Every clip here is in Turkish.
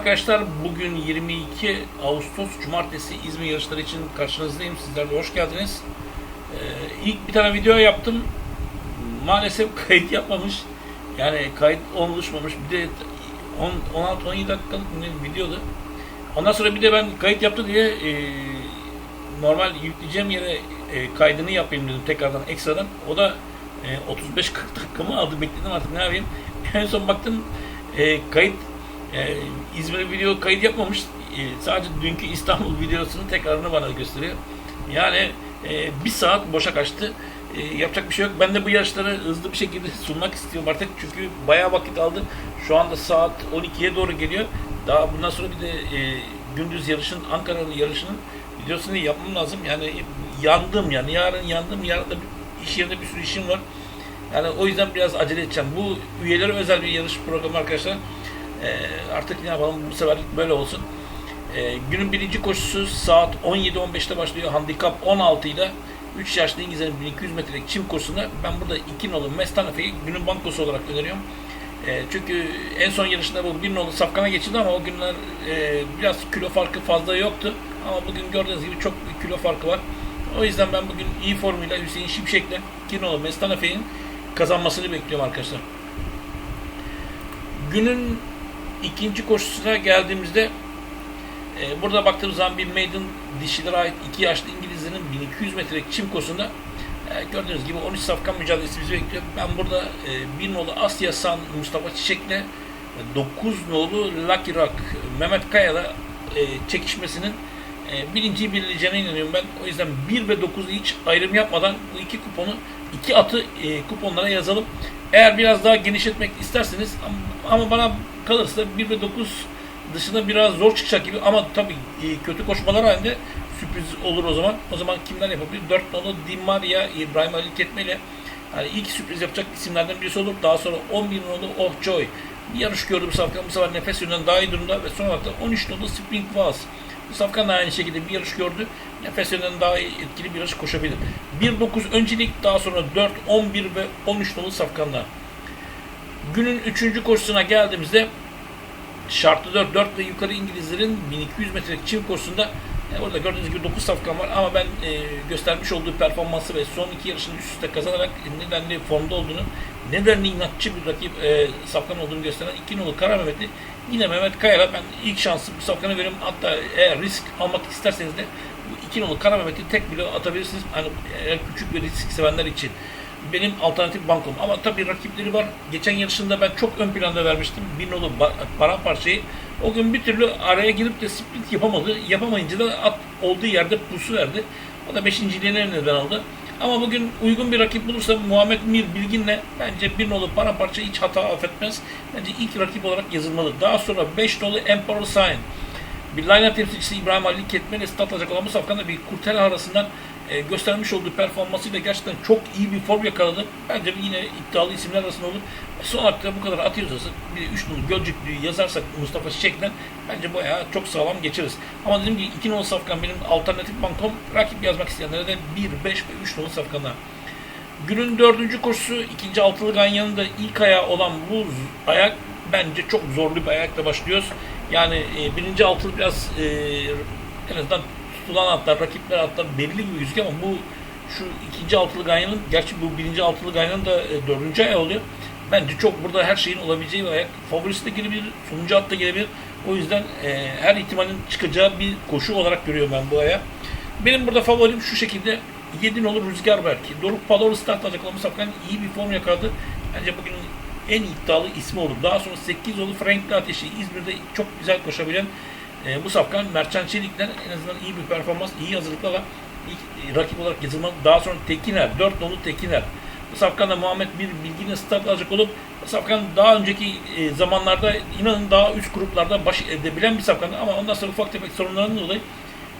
arkadaşlar. Bugün 22 Ağustos Cumartesi İzmir yarışları için karşınızdayım. Sizler de hoş geldiniz. Ee, ilk bir tane video yaptım. Maalesef kayıt yapmamış. Yani kayıt oluşmamış. Bir de 16-17 dakikalık bir videodu. Ondan sonra bir de ben kayıt yaptı diye e, normal yükleyeceğim yere e, kaydını yapayım dedim tekrardan ekstradan. O da e, 35-40 dakikamı aldı. Bekledim artık ne yapayım. En son baktım e, kayıt e, İzmir video kayıt yapmamış. E, sadece dünkü İstanbul videosunu tekrarını bana gösteriyor. Yani e, bir saat boşa kaçtı. E, yapacak bir şey yok. Ben de bu yarışları hızlı bir şekilde sunmak istiyorum artık. Çünkü bayağı vakit aldı. Şu anda saat 12'ye doğru geliyor. Daha bundan sonra bir de e, gündüz yarışın, Ankara'nın yarışının videosunu yapmam lazım. Yani yandım yani. Yarın yandım. Yarın da bir, iş yerinde bir sürü işim var. Yani o yüzden biraz acele edeceğim. Bu üyelere özel bir yarış programı arkadaşlar. Ee, artık ne yapalım bu seferlik böyle olsun. Ee, günün birinci koşusu saat 17-15'te başlıyor. Handikap 16 ile 3 yaşlı İngilizlerin 1200 metrelik çim koşusunda ben burada 2 nolu Mestanafe'yi günün bankosu olarak öneriyorum. E, çünkü en son yarışında bu bir nolu Safkan'a geçildi ama o günler e, biraz kilo farkı fazla yoktu. Ama bugün gördüğünüz gibi çok bir kilo farkı var. O yüzden ben bugün iyi formuyla Hüseyin Şimşek'le 2 nolu Mestanafe'nin kazanmasını bekliyorum arkadaşlar. Günün ikinci koşusuna geldiğimizde e, burada baktığımız zaman bir maiden dişilere ait iki yaşlı İngilizlerin 1200 metrelik çim koşusunda e, gördüğünüz gibi 13 safkan mücadelesi bizi bekliyor. Ben burada e, bir nolu Asya San Mustafa Çiçek'le e, 9 nolu Lucky Rock Mehmet Kaya'da e, çekişmesinin e, birinciyi belirleyeceğine inanıyorum ben. O yüzden 1 ve 9'u hiç ayrım yapmadan bu iki kuponu iki atı e, kuponlara yazalım. Eğer biraz daha genişletmek isterseniz ama, bana kalırsa 1 ve 9 dışında biraz zor çıkacak gibi ama tabii e, kötü koşmalar halinde sürpriz olur o zaman. O zaman kimler yapabilir? 4 nolu Di Maria, İbrahim Ali Ketme ile yani ilk sürpriz yapacak isimlerden birisi olur. Daha sonra 11 nolu Oh Joy. Bir yarış gördü bu safkan. Bu sefer nefes yönünden daha iyi durumda ve son olarak da 13 nolu Spring Vaz. Bu safkan da aynı şekilde bir yarış gördü. Nefes yönünden daha etkili bir yarış koşabilir. 1-9 öncelik daha sonra 4, 11 ve 13 nolu safkanlar. Günün 3. koşusuna geldiğimizde şartlı 4, 4 ve yukarı İngilizlerin 1200 metrelik çim koşusunda e, orada gördüğünüz gibi 9 safkan var ama ben e, göstermiş olduğu performansı ve son iki yarışını üst üste kazanarak nedenli formda olduğunu, nedenli inatçı bir rakip e, safkan olduğunu gösteren 2 nolu Kara Mehmet'i yine Mehmet Kaya'la ben ilk şansı bu safkanı veririm. Hatta eğer risk almak isterseniz de bu 2 nolu Kara Mehmet'i tek bile atabilirsiniz. Hani eğer küçük bir risk sevenler için benim alternatif bankom. Ama tabii rakipleri var. Geçen yarışında ben çok ön planda vermiştim. Bir nolu paramparçayı. O gün bir türlü araya girip de sprint yapamadı. Yapamayınca da at olduğu yerde pusu verdi. O da beşinciliğine neden aldı. Ama bugün uygun bir rakip bulursa Muhammed Mir Bilgin'le bence bir nolu paramparça hiç hata affetmez. Bence ilk rakip olarak yazılmalı. Daha sonra 5 nolu Emperor Sign. Bir line temsilcisi İbrahim Ali Ketmen'e stat alacak olan bu safkanda bir kurtel arasından e, göstermiş olduğu performansıyla gerçekten çok iyi bir form yakaladı. Bence yine iddialı isimler arasında olur. Son da bu kadar atıyorsa bir de 3 numaralı Gölcüklü'yü yazarsak Mustafa Çiçek'ten bence bayağı çok sağlam geçeriz. Ama dediğim gibi 2 numaralı safkan benim alternatif bankom rakip yazmak isteyenlere de 1, 5 ve 3 numaralı safkanlar. Günün dördüncü koşusu ikinci altılı ganyanın da ilk ayağı olan bu ayak bence çok zorlu bir ayakla başlıyoruz. Yani e, birinci altılı biraz e, en azından tutulan atlar, rakipler atlar belirli gibi gözüküyor ama bu şu ikinci altılı ganyanın, gerçi bu birinci altılı ganyanın da e, dördüncü ayağı oluyor. Bence çok burada her şeyin olabileceği bir ayak. Favorisi de gelebilir, sonuncu at da gelebilir. O yüzden e, her ihtimalin çıkacağı bir koşu olarak görüyorum ben bu ayağı. Benim burada favorim şu şekilde 7 olur Rüzgar belki. Doruk Palor start alacak olan Musafkan iyi bir form yakaladı. Bence bugün en iddialı ismi olur. Daha sonra 8 olur Frankli Ateşi. İzmir'de çok güzel koşabilen e, bu safkan Mertcan Çelik'ten en azından iyi bir performans, iyi hazırlıklarla ilk e, rakip olarak yazılmalı. Daha sonra Tekiner, 4 nolu Tekiner. Bu safkan da Muhammed bir bilgine start alacak olup bu safkan daha önceki e, zamanlarda inanın daha üst gruplarda baş edebilen bir safkan ama ondan sonra ufak tefek sorunlarından dolayı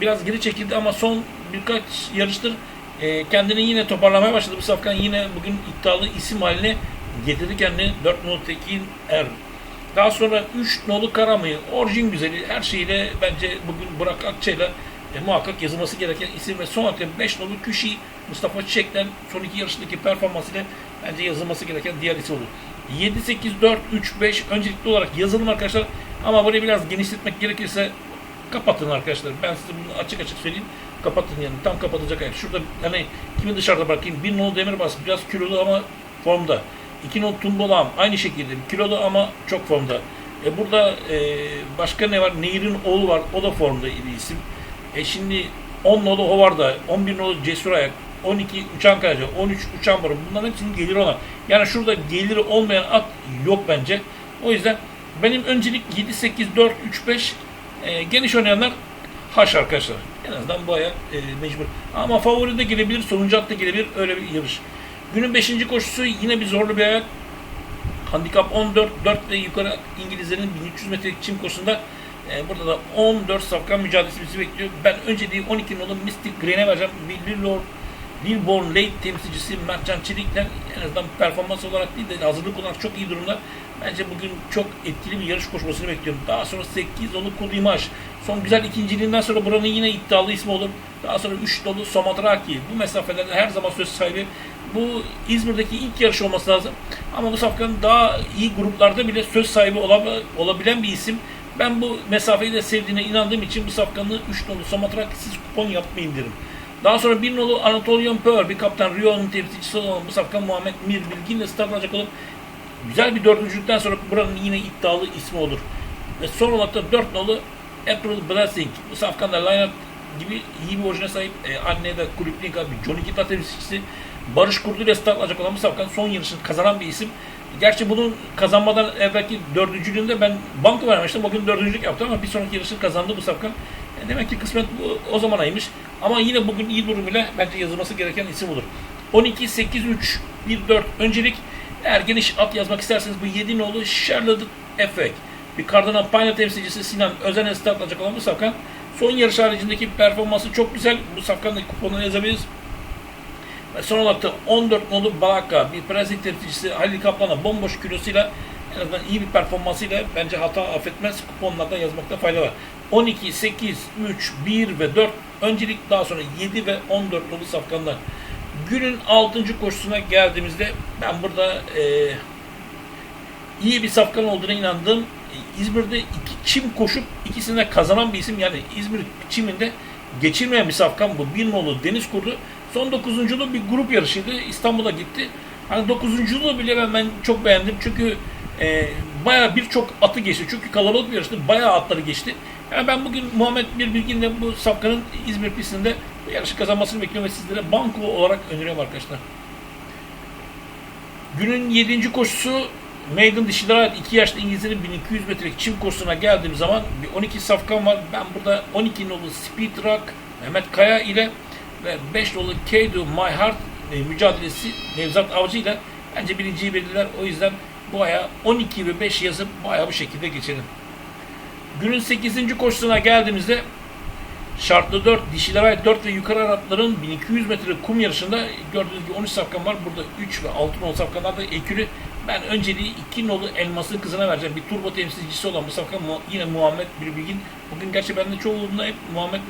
biraz geri çekildi ama son birkaç yarıştır e, kendini yine toparlamaya başladı. Bu safkan yine bugün iddialı isim haline getirdi kendini 4 nolu Tekin Er. Daha sonra 3 nolu Karamı, orijin güzeli her şeyle bence bugün Burak Akçay'la e, muhakkak yazılması gereken isim ve son olarak 5 nolu Küşi Mustafa Çiçek'ten son iki yarışındaki performansıyla bence yazılması gereken diğer isim olur. 7, 8, 4, 3, 5 öncelikli olarak yazılım arkadaşlar. Ama burayı biraz genişletmek gerekirse kapatın arkadaşlar. Ben size bunu açık açık söyleyeyim. Kapatın yani. Tam kapatacak ayak. Şurada hani kimi dışarıda bırakayım. Bir nolu demirbaz biraz kilolu ama formda. İki nolu tumbolam aynı şekilde. Kilolu ama çok formda. E burada e, başka ne var? Nehir'in oğlu var. O da formda bir isim. E şimdi 10 nolu Hovarda, 11 nolu Cesur Ayak, 12 uçan kayacı, 13 uçan boru. Bunların hepsinin geliri olan. Yani şurada geliri olmayan at yok bence. O yüzden benim öncelik 7, 8, 4, 3, 5 e, geniş oynayanlar haş arkadaşlar. En azından bu ayak e, mecbur. Ama favori de gelebilir, sonuncu at da gelebilir. Öyle bir yarış. Günün 5. koşusu yine bir zorlu bir ayak. Handikap 14, 4 ve yukarı İngilizlerin 1300 metrelik çim koşusunda e, burada da 14 safkan mücadelesi bizi bekliyor. Ben önceliği 12 nolu Mystic Green'e vereceğim. Lillor, Lilborn Lake temsilcisi Mertcan Çelik'le en azından performans olarak değil de hazırlık olarak çok iyi durumda. Bence bugün çok etkili bir yarış koşmasını bekliyorum. Daha sonra 8 dolu Kudimaş. Son güzel ikinciliğinden sonra buranın yine iddialı ismi olur. Daha sonra 3 dolu Somatraki. Bu mesafelerde her zaman söz sahibi. Bu İzmir'deki ilk yarış olması lazım. Ama bu safkanın daha iyi gruplarda bile söz sahibi olabilen bir isim. Ben bu mesafeyi de sevdiğine inandığım için bu safkanı 3 nolu Somatrakisiz kupon yapmayayım derim. Daha sonra bir nolu Anatolian Pearl, bir kaptan Rio'nun temsilcisi olan bu safkan Muhammed Mir Bilgin'le start alacak olup güzel bir dördüncülükten sonra buranın yine iddialı ismi olur. Ve son olarak da 4 nolu April Blessing. Bu safkan da line gibi iyi bir orijine sahip. E, anne de kulüplük abi Johnny Kita temsilcisi. Barış Kurdu ile start alacak olan bu safkan son yarışını kazanan bir isim. Gerçi bunun kazanmadan evvelki dördüncülüğünde ben banko vermiştim. Bugün dördüncülük yaptı ama bir sonraki yarışını kazandı bu safkan. E demek ki kısmet o zaman aymış. Ama yine bugün iyi durumuyla bence yazılması gereken isim olur. 12, 8, 3, 1, 4 öncelik eğer geniş at yazmak isterseniz bu 7 nolu Charlotte Efek. Bir Cardinal Pine temsilcisi Sinan Özen'e start alacak olan bu safkan. Son yarış haricindeki performansı çok güzel. Bu safkanın kuponunu yazabiliriz. Ve son olarak da 14 nolu Balaka bir Prensik temsilcisi Halil Kaplan'a bomboş kilosuyla en azından iyi bir performansıyla bence hata affetmez. Kuponlarda yazmakta fayda var. 12, 8, 3, 1 ve 4 öncelik daha sonra 7 ve 14 nolu safkanlar. Günün 6. koşusuna geldiğimizde ben burada e, iyi bir safkan olduğuna inandığım İzmir'de iki çim koşup ikisine kazanan bir isim. Yani İzmir çiminde geçirmeyen bir safkan bu. Bir nolu Deniz Kurdu. Son dokuzunculuğu bir grup yarışıydı. İstanbul'a gitti. Hani dokuzunculuğu bile ben, ben çok beğendim. Çünkü e, bayağı birçok atı geçti. Çünkü kalabalık bir yarıştı. Bayağı atları geçti. Yani ben bugün Muhammed Bir Bilgin'le bu Safkan'ın İzmir pistinde bu yarışı kazanmasını bekliyorum ve sizlere banko olarak öneriyorum arkadaşlar. Günün 7. koşusu Maiden dişilere ait 2 yaşlı İngilizlerin 1200 metrelik çim koşusuna geldiğim zaman bir 12 safkan var. Ben burada 12 nolu Speed Rock Mehmet Kaya ile ve 5 nolu Kado My Heart e, mücadelesi Nevzat Avcı ile bence birinciyi belirler. O yüzden bu aya 12 ve 5 yazıp bu aya bu şekilde geçelim. Günün 8. koşusuna geldiğimizde şartlı 4, dişilere ait 4 ve yukarı Arapların 1200 metre kum yarışında gördüğünüz gibi 13 safkan var. Burada 3 ve 6 nolu safkanlar da ekürü. Ben önceliği 2 nolu elmasın kızına vereceğim. Bir turbo temsilcisi olan bu safkan yine Muhammed Bir Bilgin. Bugün gerçi bende çoğunluğunda hep Muhammed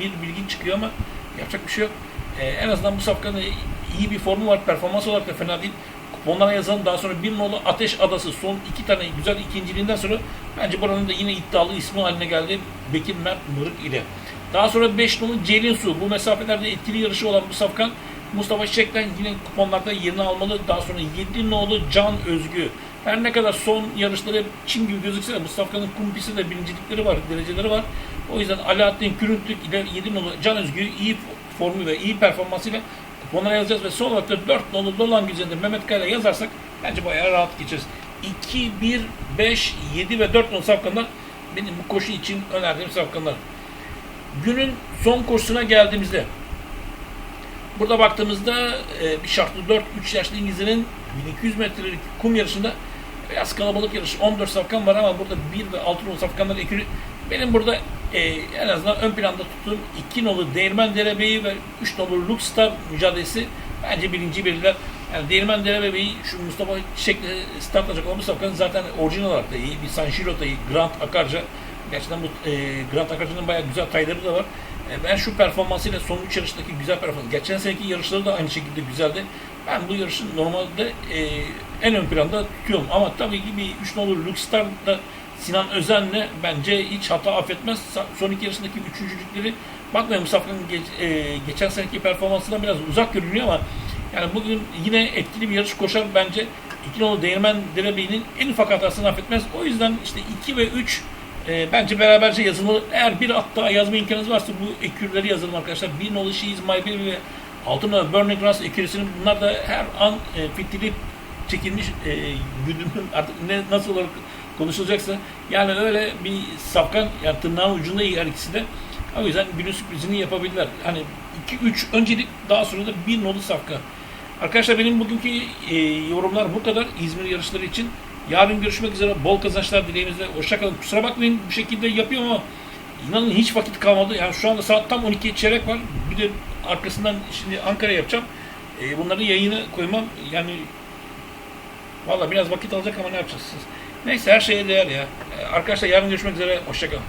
Bir Bilgin çıkıyor ama yapacak bir şey yok. Ee, en azından bu safkanın iyi bir formu var. Performans olarak da fena değil. Kuponlara yazalım. Daha sonra bir nolu Ateş Adası son iki tane güzel ikinciliğinden sonra bence buranın da yine iddialı ismi haline geldi. Bekir Mert Mırık ile. Daha sonra 5 nolu Celin Su. Bu mesafelerde etkili yarışı olan bu safkan Mustafa Çiçek'ten yine kuponlarda yerini almalı. Daha sonra 7 nolu Can Özgü. Her ne kadar son yarışları Çin gibi gözükse de Mustafa'nın kumpisi de birincilikleri var, dereceleri var. O yüzden Alaaddin Kürüntük ile 7 nolu Can Özgü iyi formu ve iyi performansıyla kuponlara yazacağız ve son olarak da 4 nolu Dolan güzelinde Mehmet Kaya'yla yazarsak bence bayağı rahat geçeriz. 2, 1, 5, 7 ve 4 nolu safkanlar benim bu koşu için önerdiğim safkanlar. Günün son koşusuna geldiğimizde burada baktığımızda e, bir şartlı 4 3 yaşlı İngilizlerin 1200 metrelik kum yarışında biraz kalabalık yarış 14 safkan var ama burada 1 ve 6 nolu safkanlar ekürü. Benim burada e, en azından ön planda tuttuğum 2 nolu Değirmen Derebeyi ve 3 nolu Luxstar mücadelesi bence birinci belirler. Yani Değirmen Derebeyi şu Mustafa Çiçek'le start alacak olan bu safkanın zaten orijinal olarak da iyi. Bir San Giro da iyi. Grant Akarca Gerçekten bu e, Grant Akarca'nın bayağı güzel tayları da var. E, ben şu performansıyla son 3 yarıştaki güzel performans. Geçen seneki yarışları da aynı şekilde güzeldi. Ben bu yarışın normalde e, en ön planda tutuyorum. Ama tabii ki bir 3 nolu Luxstar da Sinan Özen'le bence hiç hata affetmez. Son iki yarışındaki üçüncülükleri bakmayın Mustafa'nın geç- e, geçen seneki performansından biraz uzak görünüyor ama yani bugün yine etkili bir yarış koşar bence. İkinoğlu Değirmen Derebi'nin en ufak hatasını affetmez. O yüzden işte 2 ve 3 e, bence beraberce yazılmalı. Eğer bir at daha yazma imkanınız varsa bu ekürleri yazalım arkadaşlar. Bir nolu She is My Baby ve altına Burning Grass ekürisinin bunlar da her an e, fitilip çekilmiş e, güdümün artık ne, nasıl olarak konuşulacaksa yani öyle bir safkan yani tırnağın ucunda her ikisi de o yüzden günün sürprizini yapabilirler. Hani 2-3 öncelik daha sonra da bir nolu safka. Arkadaşlar benim bugünkü e, yorumlar bu kadar İzmir yarışları için. Yarın görüşmek üzere. Bol kazançlar dileğimizle. Hoşçakalın. Kusura bakmayın bu şekilde yapıyorum ama inanın hiç vakit kalmadı. Yani şu anda saat tam 12 çeyrek var. Bir de arkasından şimdi Ankara yapacağım. E, bunların yayını koymam yani Valla biraz vakit alacak ama ne yapacaksınız? Neyse her şeye değer ya. E, Arkadaşlar yarın görüşmek üzere. Hoşçakalın.